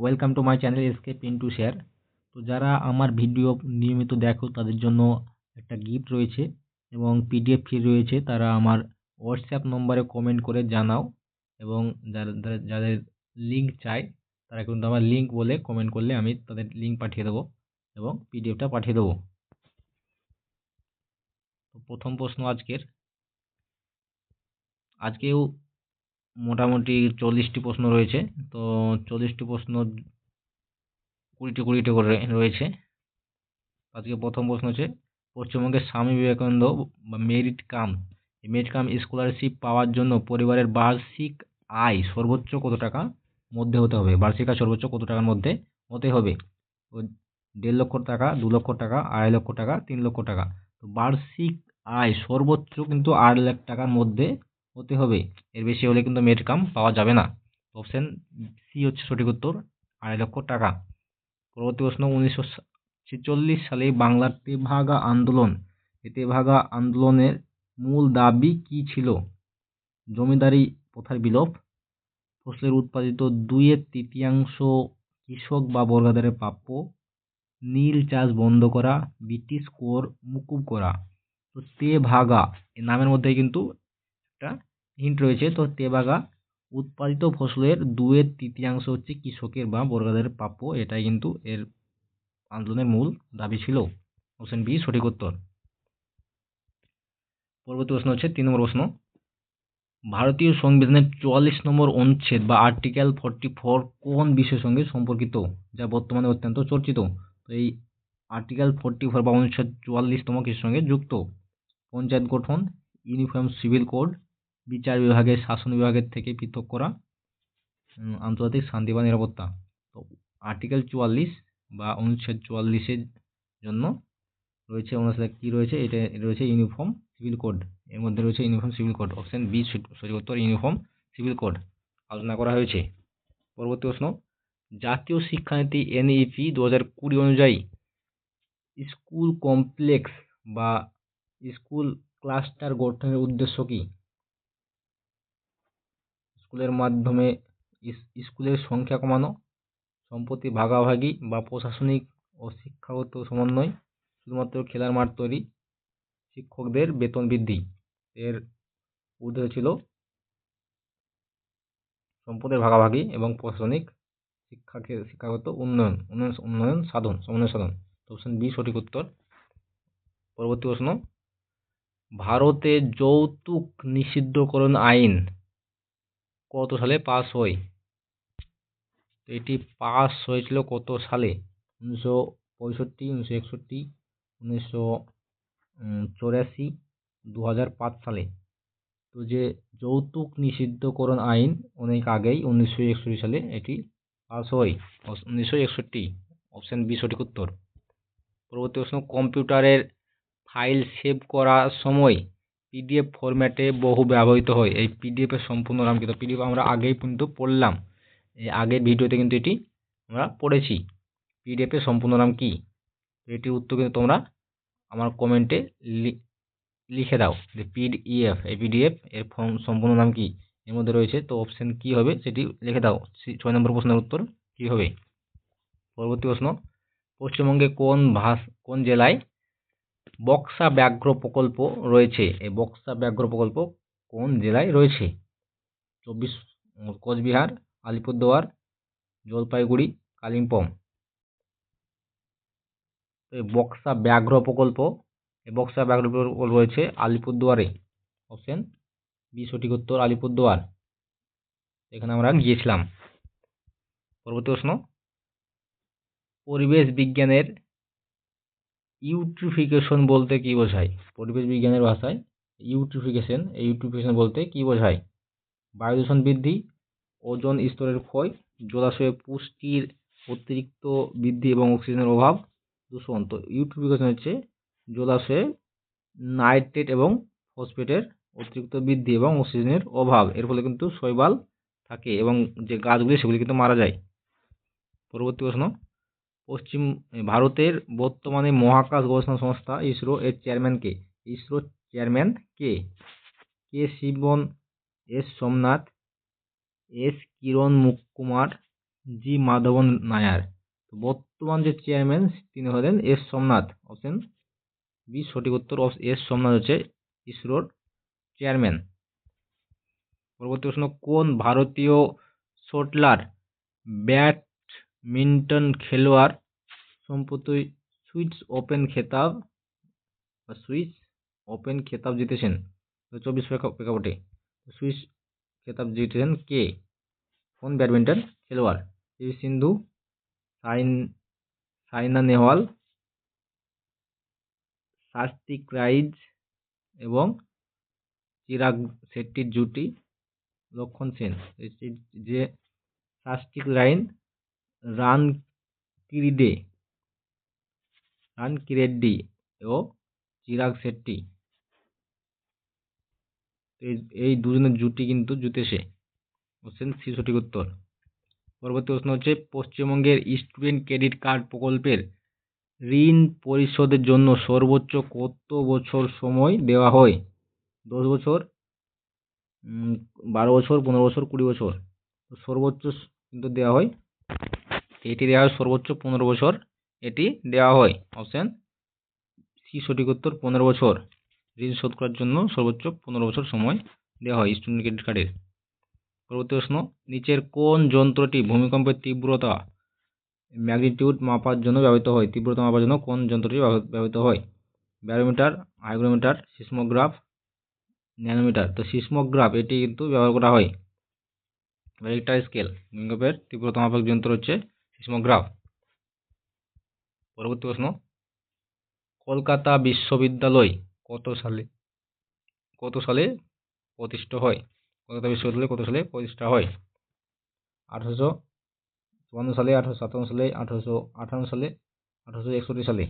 Welcome to my channel SK Pintu share তো যারা আমার ভিডিও নিয়মিত দেখো, তাদের জন্য একটা গিফট রয়েছে এবং পিডিএফ ফি রয়েছে। তারা আমার হোয়াটসঅ্যাপ নম্বরে কমেন্ট করে জানাও এবং যারা যাদের লিঙ্ক চাই, তারা কিন্তু আমার লিঙ্ক বলে কমেন্ট করলে আমি তাদের লিঙ্ক পাঠিয়ে দেবো এবং পিডিএফটা পাঠিয়ে দেবো। প্রথম প্রশ্ন আজকের। আজকেও মোটামুটি চল্লিশটি প্রশ্ন রয়েছে। তো চল্লিশটি প্রশ্ন কুড়িটি কুড়িটি করে রয়েছে। আজকে প্রথম প্রশ্ন হচ্ছে, পশ্চিমবঙ্গের স্বামী বিবেকানন্দ বা merit cum merit cum scholarship পাওয়ার জন্য পরিবারের বার্ষিক আয় সর্বোচ্চ কত টাকা মধ্যে হতে হবে? বার্ষিক আয় সর্বোচ্চ কত টাকার মধ্যে হতে হবে? দেড় লক্ষ টাকা, দু লক্ষ টাকা, আড়াই লক্ষ টাকা, তিন লক্ষ টাকা। তো বার্ষিক আয় সর্বোচ্চ কিন্তু আট লাখ টাকার মধ্যে হতে হবে। এর বেশি হলে কিন্তু মেরিট কাম পাওয়া যাবে না। অপশান সি হচ্ছে সঠিক উত্তর, আড়াই লক্ষ টাকা। পরবর্তী প্রশ্ন, উনিশশো ছেচল্লিশ সালে বাংলার তেভাগা আন্দোলন, এই তেভাগা আন্দোলনের মূল দাবি কী ছিল? জমিদারি প্রথার বিলোপ। ফসলের উৎপাদিত দুইয়ের তৃতীয়াংশ কৃষক বা বর্গাদারের প্রাপ্য। নীল চাষ বন্ধ করা, ব্রিটিশ কোর মুকুব করা। তো তেভাগা এই নামের মধ্যে কিন্তু একটা হিন্ট রয়েছে, তো তেভাগা উৎপাদিত ফসলের দুয়ের তৃতীয়াংশ হচ্ছে কৃষকের বা বর্গাদারের প্রাপ্য, এটাই কিন্তু এর আন্দোলনের মূল দাবি ছিল। অপশন বি সঠিক উত্তর। পরবর্তী প্রশ্ন হচ্ছে তিন নম্বর প্রশ্ন। ভারতীয় সংবিধানের চুয়াল্লিশ নম্বর অনুচ্ছেদ বা আর্টিকেল ফর্টি ফোর কোন বিষয়ের সঙ্গে সম্পর্কিত, যা বর্তমানে অত্যন্ত চর্চিত? তো এই আর্টিকেল ফর্টি ফোর বা অনুচ্ছেদ চুয়াল্লিশতম কিছুর সঙ্গে যুক্ত। পঞ্চায়েত গঠন, ইউনিফর্ম সিভিল কোড বিচার বিভাগের, শাসন বিভাগের থেকে পৃথক করা আন্তর্জাতিক শান্তি বা নিরাপত্তা। তো আর্টিকেল চুয়াল্লিশ বা অনুচ্ছেদ চুয়াল্লিশের জন্য রয়েছে অনুচ্ছেদ কী রয়েছে? এটা রয়েছে ইউনিফর্ম সিভিল কোড এর মধ্যে রয়েছে uniform civil code option B সঠিক উত্তর ইউনিফর্ম সিভিল কোড আলোচনা করা হয়েছে। পরবর্তী প্রশ্ন, জাতীয় শিক্ষানীতি এনইপি দু হাজার কুড়ি অনুযায়ী স্কুল কমপ্লেক্স বা স্কুল ক্লাস্টার গঠনের উদ্দেশ্য কী? স্কুলের মাধ্যমে স্কুলের সংখ্যা কমানো সম্পত্তি ভাগাভাগি বা প্রশাসনিক ও শিক্ষাগত সমন্বয় শুধুমাত্র খেলার মাঠ তৈরি, শিক্ষকদের বেতন বৃদ্ধি এর উদ্দেশ্য ছিল সম্পদের ভাগাভাগি এবং প্রশাসনিক শিক্ষাকে, শিক্ষাগত উন্নয়ন উন্নয়ন উন্নয়ন সাধন, সমন্বয় সাধন। অপশন বি, সঠিক উত্তর। পরবর্তী প্রশ্ন, ভারতে যৌতুক নিষিদ্ধকরণ আইন কত সালে পাস হয়? এটি পাস হয়েছিল কত সালে? উনিশশো পঁয়ষট্টি, উনিশশো একষট্টি, উনিশশো চৌরাশি দু হাজার পাঁচ সালে। তো যে যৌতুক নিষিদ্ধকরণ আইন অনেক আগেই উনিশশো একষট্টি সালে এটি পাস হয়। উনিশশো একষট্টি, অপশান বি সঠিক উত্তর। পরবর্তী প্রশ্ন, কম্পিউটারের ফাইল সেভ করার সময় পিডিএফ ফরম্যাটে বহু ব্যবহৃত হয়। এই পিডিএফের সম্পূর্ণ নাম কিন্তু পিডিএফ আমরা আগেই কিন্তু পড়লাম। এই আগের ভিডিওতে কিন্তু এটি আমরা পড়েছি। পিডিএফের সম্পূর্ণ নাম কী? এটির উত্তর কিন্তু তোমরা আমার কমেন্টে লিখে দাও যে পিডিএফ এই পিডিএফ এর ফর্ম সম্পূর্ণ নাম কি? এর মধ্যে রয়েছে তো অপশন কি হবে সেটি লিখে দাও। ছয় নম্বর প্রশ্নের উত্তর কি হবে? পরবর্তী প্রশ্ন, পশ্চিমবঙ্গে কোন ভাষ কোন জেলায় বক্সা ব্যাঘ্র প্রকল্প রয়েছে। এই বক্সা ব্যাঘ্র প্রকল্প কোন জেলায় রয়েছে? চব্বিশ কোচবিহার, আলিপুরদুয়ার, জলপাইগুড়ি, কালিম্পং। এই বক্সা ব্যাঘ্র প্রকল্প, এই বক্সা ব্যাঘ্র প্রকল্প রয়েছে আলিপুরদুয়ারে। অপশন বি, সঠিক উত্তর আলিপুরদুয়ার। এখানে আমরা গিয়েছিলাম। পরবর্তী প্রশ্ন। পরিবেশ বিজ্ঞানের ইউট্রিফিকেশন বলতে কী বোঝায়? পরিবেশ বিজ্ঞানের ভাষায় ইউট্রিফিকেশন, এই ইউট্রিফিকেশন বলতে কী বোঝায়? বায়ু দূষণ বৃদ্ধি, ওজন স্তরের ক্ষয়, জলাশয়ে পুষ্টির অতিরিক্ত বৃদ্ধি এবং অক্সিজেনের অভাব, দূষণ। তো ইউট্রিফিকেশন হচ্ছে জলাশয়ে নাইট্রেট এবং ফসফেটের অতিরিক্ত বৃদ্ধি এবং অক্সিজেনের অভাব। এর ফলে কিন্তু শৈবাল থাকে এবং যে গাছগুলি সেগুলি কিন্তু মারা যায়। পরবর্তী প্রশ্ন। পশ্চিম ভারতের বর্তমানে মহাকাশ গবেষণা সংস্থা ইসরো এর চেয়ারম্যান কে? ইসরোর চেয়ারম্যান কে? K Sivan S Somanath, S Kiran Mukumar, G Madhavan Nair. বর্তমান যে চেয়ারম্যান তিনি হলেন এস সোমনাথ। অপশন বি, সঠিক উত্তর এস সোমনাথ হচ্ছে ইসরোর চেয়ারম্যান। পরবর্তী প্রশ্ন, কোন ভারতীয় শটলার ব্যাডমিন্টন খেলোয়াড় সম্প্রতি সুইস ওপেন খেতাব, বা সুইস ওপেন খেতাব জিতেছেন। চব্বিশ প্রেক্ষাপটে। সুইস খেতাব জিতেছেন কে? কোন ব্যাডমিন্টন খেলোয়াড়? পি ভি সিন্ধু, সাইন সাইনা নেহওয়াল সাত্বিক রাইজ এবং চিরাগ শেট্টির জুটি লক্ষণ সেন। যে- সাত্বিক রাইন রান কিরিডে রান কিরেড্ডি ও চিরাগ শেট্টি এই এই দুজনের জুটি কিন্তু জিতেছে অপশন সি সঠিক উত্তর। পরবর্তী প্রশ্ন হচ্ছে, পশ্চিমবঙ্গের স্টুডেন্ট ক্রেডিট কার্ড প্রকল্পের ঋণ পরিশোধের জন্য সর্বোচ্চ কত বছর সময় দেওয়া হয়? দশ বছর বারো বছর, পনেরো বছর, কুড়ি বছর। সর্বোচ্চ কিন্তু দেওয়া হয় এটি দেওয়া হয় সর্বোচ্চ পনেরো বছর। এটি দেওয়া হয় অপশান সি সঠিক উত্তর পনেরো বছর। ঋণ শোধ করার জন্য সর্বোচ্চ পনেরো বছর সময় দেওয়া হয় স্টুডেন্ট ক্রেডিট কার্ডের পরবর্তী প্রশ্ন, নিচের কোন যন্ত্রটি ভূমিকম্পের তীব্রতা ম্যাগনিটিউড মাপার জন্য ব্যবহৃত হয়? তীব্রতা মাপার জন্য কোন যন্ত্রটি ব্যবহৃত হয়? ব্যারোমিটার হাইগ্রোমিটার সিসমোগ্রাফ ন্যানোমিটার তো সিসমোগ্রাফ এটি কিন্তু ব্যবহার করা হয়। রেক্টার স্কেল ভূমিকম্পের তীব্রতা মাপক যন্ত্র হচ্ছে সিসমোগ্রাফ পরবর্তী প্রশ্ন, কলকাতা বিশ্ববিদ্যালয় কত সালে কত সালে প্রতিষ্ঠা হয়? কলকাতা বিশ্ববিদ্যালয় কত সালে প্রতিষ্ঠা হয়? আঠারোশো চুয়ান্ন সালে, আঠারোশো সাতান্ন সালে, আঠারোশো আঠান্ন সালে, আঠারোশো একষট্টি সালে।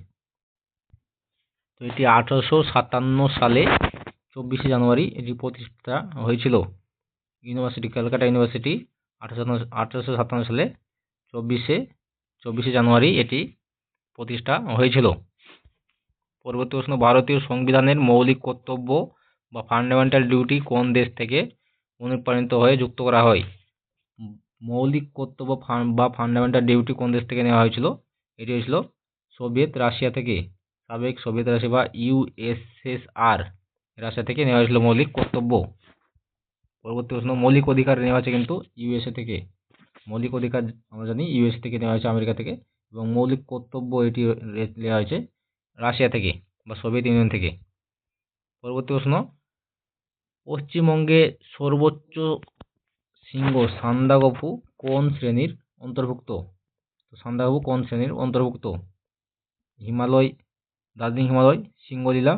তো এটি আঠারোশো সাতান্ন সালে চব্বিশে জানুয়ারি এটি প্রতিষ্ঠা হয়েছিল। ইউনিভার্সিটি, ক্যালকাটা ইউনিভার্সিটি আঠারোশো আঠারোশো সাতান্ন সালে চব্বিশে চব্বিশে জানুয়ারি এটি প্রতিষ্ঠা হয়েছিল। পরবর্তী প্রশ্ন, ভারতীয় সংবিধানের মৌলিক কর্তব্য বা ফান্ডামেন্টাল ডিউটি কোন দেশ থেকে অনুপ্রাণিত হয়ে যুক্ত করা হয়? মৌলিক কর্তব্য বা ফান্ডামেন্টাল ডিউটি কোন দেশ থেকে নেওয়া হয়েছিল? এটি হয়েছিল সোভিয়েত রাশিয়া থেকে। সাবেক সোভিয়েত রাশিয়া বা ইউএসএসআর রাশিয়া থেকে নেওয়া হয়েছিল মৌলিক কর্তব্য। পরবর্তী প্রশ্ন, মৌলিক অধিকার নেওয়া হয়েছে কিন্তু ইউএসএ থেকে। মৌলিক অধিকার আমরা জানি ইউএস থেকে নেওয়া হয়েছে আমেরিকা থেকে এবং মৌলিক কর্তব্য এটি নেওয়া হয়েছে রাশিয়া থেকে বা সোভিয়েত ইউনিয়ন থেকে। পরবর্তী প্রশ্ন, পশ্চিমবঙ্গে সর্বোচ্চ শৃঙ্গ সান্দাকফু কোন শ্রেণির অন্তর্ভুক্ত? তো সান্দাকফু কোন শ্রেণির অন্তর্ভুক্ত? হিমালয়, দার্জিলিং হিমালয় সিঙ্গলীলা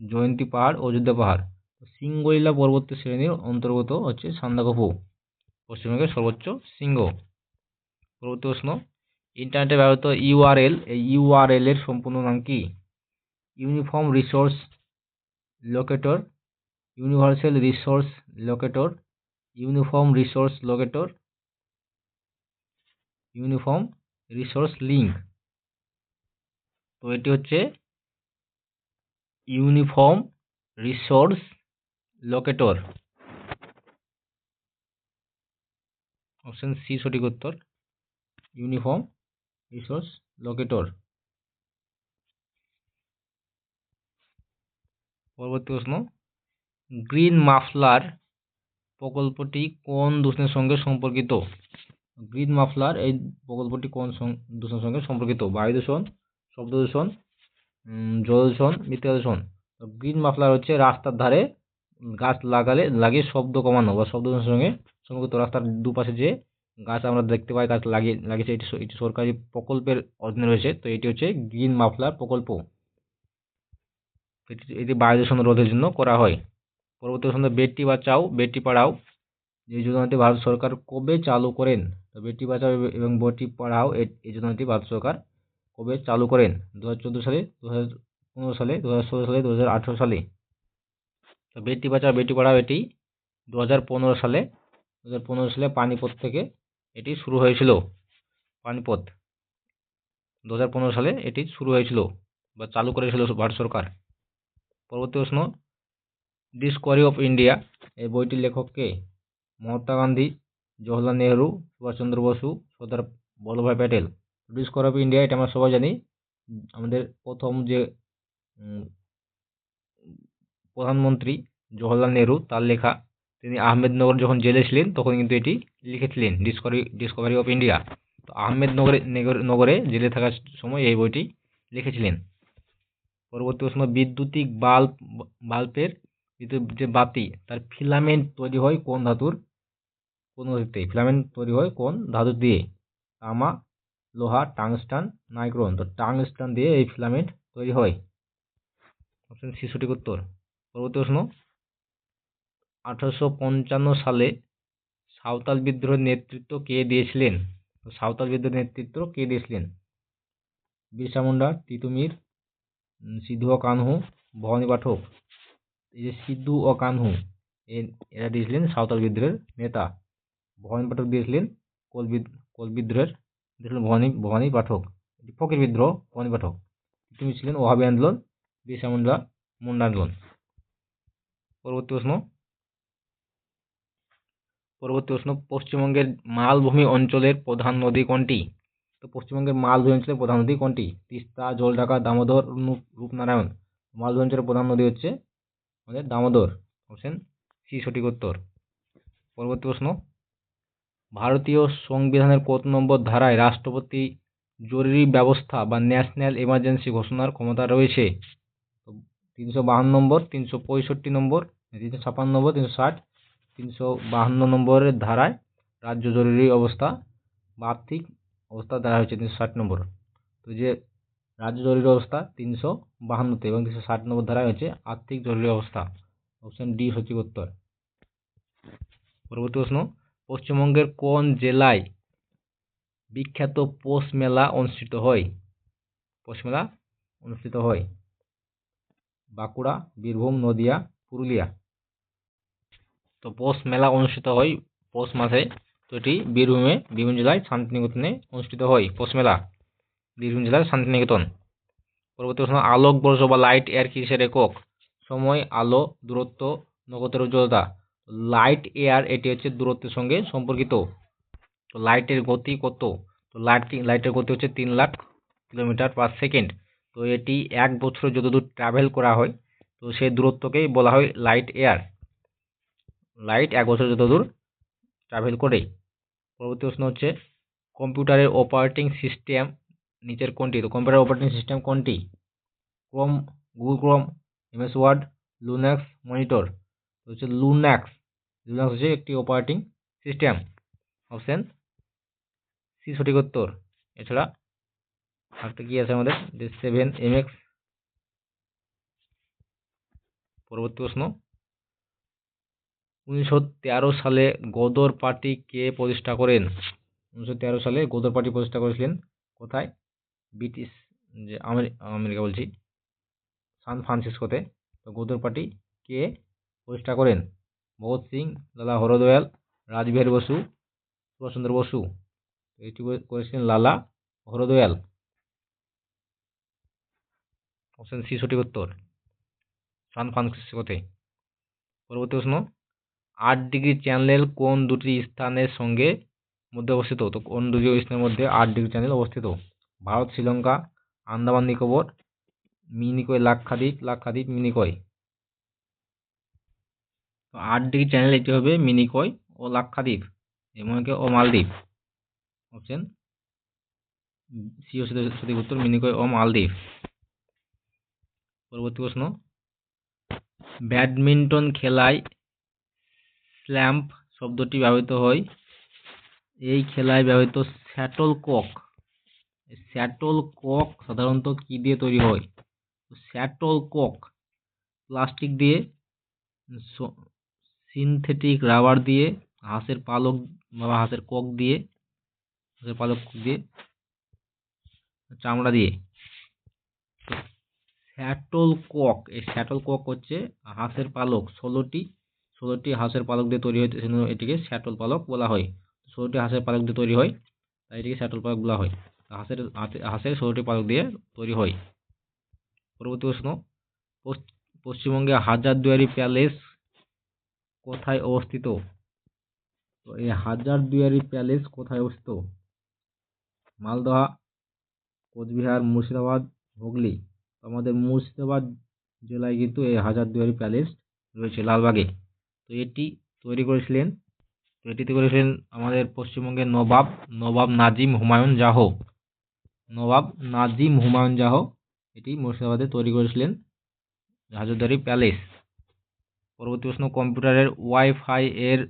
জয়ন্তী পাহাড় অযোধ্যা পাহাড়। তো সিঙ্গলীলা পর্বত শ্রেণির অন্তর্গত হচ্ছে সান্দাকফু পশ্চিমবঙ্গের সর্বোচ্চ শৃঙ্গ। পরবর্তী প্রশ্ন, ইন্টারনেটে ব্যবহৃত ইউআরএল এই ইউআরএল এর সম্পূর্ণ নাম কি? Uniform resource locator, universal resource locator, uniform resource locator, uniform resource link. তো এটি হচ্ছে uniform resource locator. Option C সঠিক উত্তর ইউনিফর্ম রিসোর্স লোকেটর পরবর্তী প্রশ্ন গ্রিন মাফলার প্রকল্পটি কোন দূষণের সঙ্গে সম্পর্কিত? গ্রিন মাফলার এই প্রকল্পটি কোন দূষণের সঙ্গে সম্পর্কিত? বায়ু দূষণ, শব্দ দূষণ জল দূষণ, মৃত্তিকা দূষণ। গ্রিন মাফলার হচ্ছে রাস্তার ধারে গাছ লাগালে, লাগিয়ে শব্দ কমানো বা শব্দ দূষণের সঙ্গে সম্পর্কিত রাস্তার দুপাশে যে গাছ আমরা দেখতে পাই, গাছ লাগিয়ে, লাগিয়েছে, এটি এটি সরকারি প্রকল্পের অধীনে রয়েছে। তো এটি হচ্ছে গ্রিন মাফলার প্রকল্প। এটি এটি বায়ু দূষণ রোধের জন্য করা হয়। পরবর্তী প্রশ্ন বেটি বাঁচাও বেটি পড়াও। এই যোজনাটি ভারত সরকার কবে চালু করেন? তো বেটি বাঁচাও এবং বেটি পড়াও এই যোজনাটি ভারত সরকার কবে চালু করেন? দু হাজার চোদ্দ সালে দু হাজার পনেরো সালে দু হাজার ষোলো সালে দু হাজার আঠেরো সালে। তো বেটি বাঁচাও বেটি পড়াও এটি দু হাজার পনেরো সালে দু হাজার পনেরো সালে পানিপথ থেকে এটি শুরু হয়েছিল। পানিপথ। দু হাজার পনেরো সালে এটি শুরু হয়েছিল বা চালু করেছিল ভারত সরকার। পরবর্তী প্রশ্ন ডিসকভারি অফ ইন্ডিয়া এই বইটির লেখক কে মহাত্মা গান্ধী, জওহরলাল নেহরু, সুভাষচন্দ্র বসু, সর্দার বল্লভভাই প্যাটেল। কর অফ ইন্ডিয়া এটা আমরা সবাই জানি। আমাদের প্রথম যে প্রধানমন্ত্রী জওহরলাল নেহরু, তার লেখা তিনি আহমেদনগর যখন জেলে ছিলেন, তখন কিন্তু এটি লিখেছিলেন ডিসকভারি ডিসকভারি অফ ইন্ডিয়া তো আহমেদনগরে, নগরে জেলে থাকার সময় এই বইটি লিখেছিলেন। পরবর্তী প্রশ্ন, বিদ্যুতিক বাল্ব, বাল্বের বিদ্যুৎ যে বাতি, তার ফিলামেন্ট তৈরি হয় কোন ধাতুর? কোন ধাতুতে ফিলামেন্ট তৈরি হয় কোন ধাতু দিয়ে? তামা, লোহা, টাংস্টান, নাইক্রন। তো টাংস্টান দিয়ে এই ফিলামেন্ট তৈরি হয়। অপশন সি সঠিক উত্তর। পরবর্তী প্রশ্ন আঠারোশো পঞ্চান্ন সালে সাঁওতাল বিদ্রোহের নেতৃত্ব কে দিয়েছিলেন? সাঁওতাল বিদ্রোহের নেতৃত্ব কে দিয়েছিলেন? বিরসা মুন্ডা, তিতুমির, সিধু ও কানহু, ভবানী পাঠক। এই যে সিদ্ধু ও কানহু এরা দিয়েছিলেন সাঁওতাল বিদ্রোহের নেতা। ভবানী পাঠক দিয়েছিলেন কোল কোল বিদ্রোহের, দিয়েছিলেন ভবানী ভবানী পাঠক। ফকির বিদ্রোহ, ভবানী পাঠক। তিনি ছিলেন ওহাবি আন্দোলন, বিরসা মুন্ডা মুন্ডা আন্দোলন। পরবর্তী প্রশ্ন। পরবর্তী প্রশ্ন, পশ্চিমবঙ্গের মালভূমি অঞ্চলের প্রধান নদী কোনটি? তো পশ্চিমবঙ্গের মালভূমি অঞ্চলের প্রধান নদী কোনটি? তিস্তা, জলঢাকা, দামোদর রূপনারায়ণ। মালভূমি অঞ্চলের প্রধান নদী হচ্ছে আমাদের দামোদর। অপশন সি, সঠিক উত্তর। পরবর্তী প্রশ্ন, ভারতীয় সংবিধানের কত নম্বর ধারায় রাষ্ট্রপতি জরুরি ব্যবস্থা বা ন্যাশনাল এমার্জেন্সি ঘোষণার ক্ষমতা রয়েছে? তিনশো বাহান্ন নম্বর, তিনশো পঁয়ষট্টি নম্বর, তিনশো ছাপান্ন নম্বর, তিনশো ষাট তিনশো বাহান্ন নম্বরের ধারায় রাজ্য জরুরি অবস্থা বা আর্থিক অবস্থা দেওয়া হয়েছে তিনশো ষাট নম্বর। তো যে রাজ্য জরুরি অবস্থা তিনশো বাহান্নতে এবং তিনশো ষাট নম্বর ধারায় হচ্ছে আর্থিক জরুরি অবস্থা। অপশন ডি সঠিক উত্তর। পরবর্তী প্রশ্ন, পশ্চিমবঙ্গের কোন জেলায় বিখ্যাত পৌষ মেলা অনুষ্ঠিত হয়? পৌষ মেলা অনুষ্ঠিত হয়। বাঁকুড়া, বীরভূম, নদিয়া, পুরুলিয়া। তো পৌষ মেলা অনুষ্ঠিত হয় পৌষ মাসে। তো এটি বীরভূমে বীরভূম জেলায় শান্তিনিকেতনে অনুষ্ঠিত হয় পৌষ মেলা। বীরভূম জেলার শান্তিনিকেতন। পরবর্তী প্রশ্ন, আলোক বর্ষ বা লাইট এয়ার কিসের একক? সময়, আলো, দূরত্ব, নক্ষত্রের উজ্জ্বলতা। লাইট এয়ার এটি হচ্ছে দূরত্বের সঙ্গে সম্পর্কিত। তো লাইটের গতি কত? তো লাইট লাইটের গতি হচ্ছে তিন লাখ কিলোমিটার পার সেকেন্ড তো এটি এক বছরে যতদূর ট্রাভেল করা হয়, তো সেই দূরত্বকেই বলা হয় লাইট এয়ার লাইট এক বছর যতদূর ট্রাভেল করে পরবর্তী প্রশ্ন হচ্ছে কম্পিউটারের অপারেটিং সিস্টেম নিচের কোনটি? তো কম্পিউটার অপারেটিং সিস্টেম কোনটি? Chrome Google Chrome MS Word Linux monitor হচ্ছে লুনাক্স লুনাক্স হচ্ছে একটি অপারেটিং সিস্টেম অপশন সি সঠিক উত্তর। এছাড়া আরেকটা কি আছে আমাদের? সেভেন এমএক্স পরবর্তী প্রশ্ন উনিশশো তেরো সালে গদর পার্টি কে প্রতিষ্ঠা করেন? উনিশশো তেরো সালে গদর পার্টি প্রতিষ্ঠা করেছিলেন কোথায়? ব্রিটিশ, যে আমেরি- আমেরিকা বলছি। সান ফ্রান্সিসকোতে। তো গদর পার্টি কে প্রতিষ্ঠা করেন? ভগৎ সিং, লালা হরদয়াল, রাজবিহারী বসু, সুভাষচন্দ্র বসু। এটি করে- করেছিলেন লালা হরদয়াল। অপশন সি সঠিক উত্তর। সান ফ্রান্সিসকোতে। পরবর্তী প্রশ্ন। আট ডিগ্রি চ্যানেল কোন দুটি স্থানের সঙ্গে মধ্যে অবস্থিত? তো কোন দুটি স্থানের মধ্যে আট ডিগ্রি চ্যানেল অবস্থিত? ভারত, শ্রীলঙ্কা, আন্দামান নিকোবর, মিনিকয়, লাক্ষাদ্বীপ লাক্ষাদ্বীপ, মিনিকয়। আট ডিগ্রি চ্যানেল এটি হবে মিনিকয় ও লাক্ষাদ্বীপ এবং একে ও মালদ্বীপ। অপশন সি সঠিক উত্তর, মিনিকয় ও মালদ্বীপ। পরবর্তী প্রশ্ন। ব্যাডমিন্টন খেলায় স্ল্যাম্প শব্দটি ব্যবহৃত হয়। এই খেলায় ব্যবহৃত শ্যাটল কক। শ্যাটল কক সাধারণত কি দিয়ে তৈরি হয়? শ্যাটল কক প্লাস্টিক দিয়ে সিনথেটিক রাবার দিয়ে, হাঁসের পালক বা হাঁসের কক দিয়ে, হাঁসের পালক দিয়ে, চামড়া দিয়ে। শ্যাটল কক, এই শ্যাটল কক হচ্ছে হাঁসের পালক ষোলোটি ষোলোটি হাঁসের পালক দিয়ে তৈরি হয়, সেজন্য এটিকে শ্যাটল পালক বলা হয়। ষোলোটি হাঁসের পালক দিয়ে তৈরি হয়, তাই এটিকে শ্যাটল পালক বলা হয়। হাঁসের হাঁসের ষোলোটি পালক দিয়ে তৈরি হয়। পরবর্তী প্রশ্ন পশ্চ- পশ্চিমবঙ্গে হাজারদুয়ারি প্যালেস কোথায় অবস্থিত? তো এই হাজারদুয়ারি প্যালেস কোথায় অবস্থিত? মালদহ, কোচবিহার, মুর্শিদাবাদ, হুগলি। আমাদের মুর্শিদাবাদ জেলায় কিন্তু এই হাজারদুয়ারি প্যালেস রয়েছে, লালবাগে। তো এটি তৈরি করেছিলেন এটিতে করেছিলেন আমাদের পশ্চিমবঙ্গের নবাব নবাব নাজিম হুমায়ুন জাহ নবাব নাজিম হুমায়ুন জাহ এটি মুর্শিদাবাদে তৈরি করেছিলেন হাজারদুয়ারি প্যালেস। পরবর্তী প্রশ্ন, কম্পিউটারের ওয়াইফাই এর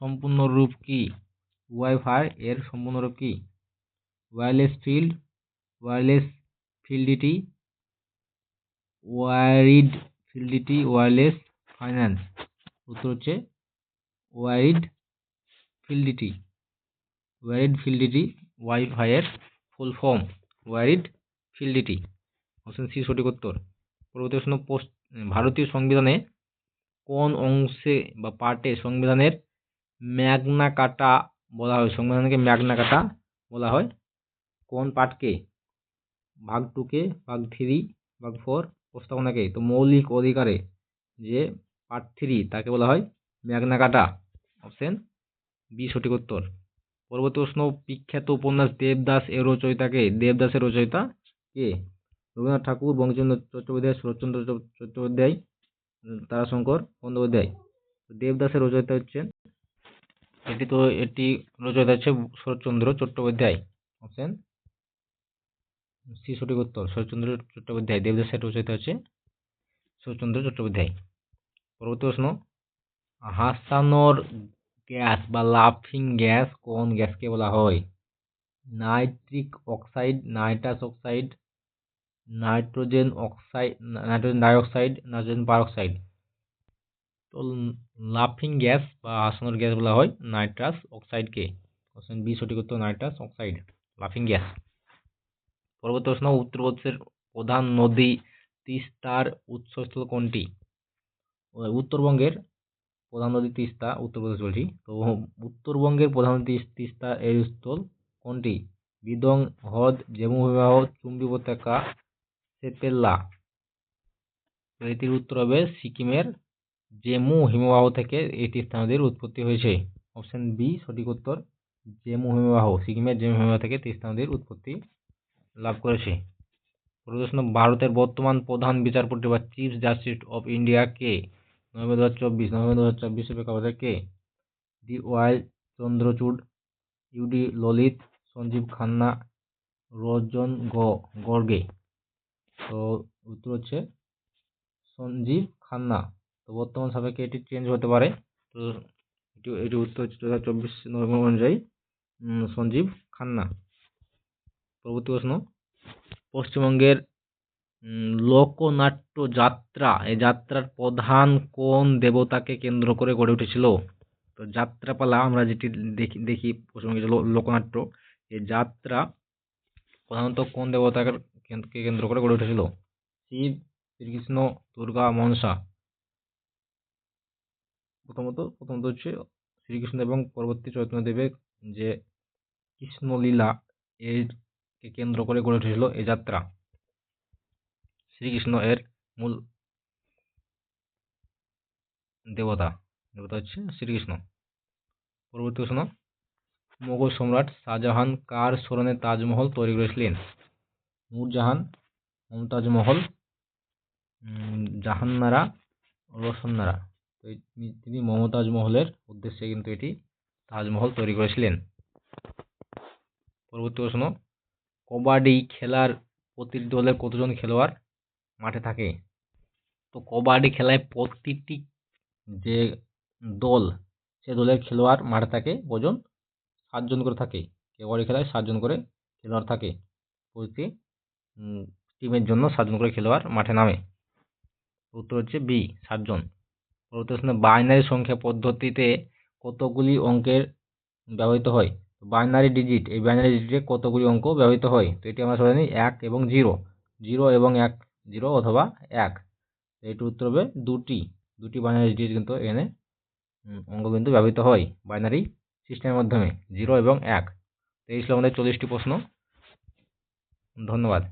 সম্পূর্ণ রূপ কি? ওয়াইফাই এর সম্পূর্ণ রূপ কি? Wireless field wireless fidelity, wired fidelity wireless finance. উত্তর হচ্ছে wired fidelity wired fidelity WiFi এর full form wired fidelity option C সঠিক উত্তর। পরবর্তী প্রশ্ন ভারতীয় সংবিধানে কোন অংশে বা পার্টে সংবিধানের ম্যাগনা কাটা বলা হয়? সংবিধানকে ম্যাগনা কাটা বলা হয়। কোন পার্টকে? ভাগ টুকে ভাগ থ্রি, ভাগ ফোর, প্রস্তাবনাকে। তো মৌলিক অধিকারে যে পার্ট থ্রি তাকে বলা হয় ম্যাগনা কাটা। অপশন বি সঠিক উত্তর। পরবর্তী প্রশ্ন বিখ্যাত উপন্যাস দেবদাস এর রচয়িতাকে দেবদাসের রচয়িতা কে? রবীন্দ্রনাথ ঠাকুর বঙ্কিমচন্দ্র চট্টোপাধ্যায়, শরৎচন্দ্র চট্টোপাধ্যায়, তারাশঙ্কর বন্দ্যোপাধ্যায়। দেবদাসের রচয়িতা হচ্ছেন এটি তো এটি রচয়িতা হচ্ছে শরৎচন্দ্র চট্টোপাধ্যায়। অপশন সি সঠিক উত্তর। শরৎচন্দ্র চট্টোপাধ্যায়। দেবদাসের রচয়িতা হচ্ছে শরৎচন্দ্র চট্টোপাধ্যায়। পরবর্তী প্রশ্ন হাসানোর গ্যাস বা লাফিং গ্যাস, কোন গ্যাসকে বলা হয়? Nitric oxide, nitrous oxide, nitrogen oxide nitrogen dioxide, nitrogen peroxide. তো লাফিং গ্যাস বা হাসানোর গ্যাস বলা হয় নাইট্রাস অক্সাইডকে। অপশন বি সঠিক উত্তর, নাইট্রাস অক্সাইড, লাফিং গ্যাস। পরবর্তী প্রশ্ন উত্তরপ্রদেশের প্রধান নদী, তিস্তার উৎসস্থল কোনটি? উত্তরবঙ্গের প্রধান নদী তিস্তা উত্তরপ্রদেশ বলছি। তো উত্তরবঙ্গের প্রধান নদী তিস্তা এর স্থল কোনটি? বিদং, হ্রদ, জেমু বিবাহ চুম্বি উপত্যকা সেপেল্লা এটির উত্তর হবে সিকিমের জেমু হিমবাহ থেকে এই তিস্তা নদীর উৎপত্তি হয়েছে। অপশন বি সঠিক উত্তর, জেমু হিমবাহ, সিকিমের জেমু হিমবাহ থেকে তিস্তা নদীর উৎপত্তি লাভ করেছে। প্রশ্ন, ভারতের বর্তমান প্রধান বিচারপতি বা চিফ জাস্টিস অফ ইন্ডিয়া কে নভেম্বর দু হাজার চব্বিশ, নভেম্বর দু হাজার চব্বিশের প্রেক্ষাপটে কে? D Y Chandrachud U U Lalit, Sanjiv Khanna রজন গ, গর্গে। তো উত্তর হচ্ছে সঞ্জীব খান্না। তো বর্তমান সাপেক্ষে এটি চেঞ্জ হতে পারে। তো এটি এটি উত্তর হচ্ছে দু হাজার চব্বিশ নভেম্বর অনুযায়ী সঞ্জীব খান্না। পরবর্তী প্রশ্ন, পশ্চিমবঙ্গের লোকনাট্য যাত্রা এই যাত্রার প্রধান কোন দেবতাকে কেন্দ্র করে গড়ে উঠেছিল? তো যাত্রাপালা আমরা যেটি দেখি দেখি পশ্চিমবঙ্গের লোকনাট্য এই যাত্রা প্রধানত কোন দেবতাকে কেন্দ্র করে গড়ে উঠেছিল? শিব, শ্রীকৃষ্ণ, দুর্গা, মনসা। প্রথমত প্রথমত হচ্ছে শ্রীকৃষ্ণ এবং পরবর্তী চৈতন্যদেবের যে কৃষ্ণলীলা, এর কেন্দ্র করে গড়ে উঠেছিল এই যাত্রা। শ্রীকৃষ্ণ এর মূল দেবতা। দেবতা হচ্ছে শ্রীকৃষ্ণ। পরবর্তী প্রশ্ন, মোগল সম্রাট শাহজাহান কার স্মরণে তাজমহল তৈরি করেছিলেন? নূরজাহান, মমতাজ মহল জাহান্নারা তিনি- তিনি মমতাজ মহলের উদ্দেশ্যে কিন্তু এটি তাজমহল তৈরি করেছিলেন। পরবর্তী প্রশ্ন, কবাডি খেলার প্রতিটি দলের কতজন খেলোয়াড় মাঠে থাকে। তো কবাডি খেলায় প্রতিটি যে দল, সে দলের খেলোয়াড় মাঠে থাকে, কজন? সাতজন করে থাকে। কবাডি খেলায় সাতজন করে খেলোয়াড় থাকে। প্রতি টিমের জন্য সাতজন করে খেলোয়াড় মাঠে নামে। উত্তর হচ্ছে বি সাতজন। পরবর্তী প্রশ্ন বাইনারি সংখ্যা পদ্ধতিতে কতগুলি অঙ্কের ব্যবহৃত হয়? বাইনারি ডিজিট এই বাইনারি ডিজিটে কতগুলি অঙ্ক ব্যবহৃত হয়? তো এটি আমরা সবাই জানি, এক এবং জিরো জিরো এবং এক জিরো অথবা এক। এইটির উত্তর হবে দুটি। দুটি বাইনারি ডিজিট কিন্তু এখানে অঙ্ক কিন্তু ব্যবহৃত হয় বাইনারি সিস্টেমের মাধ্যমে, জিরো এবং এক। এই ছিল আমাদের চল্লিশটি প্রশ্ন। ধন্যবাদ।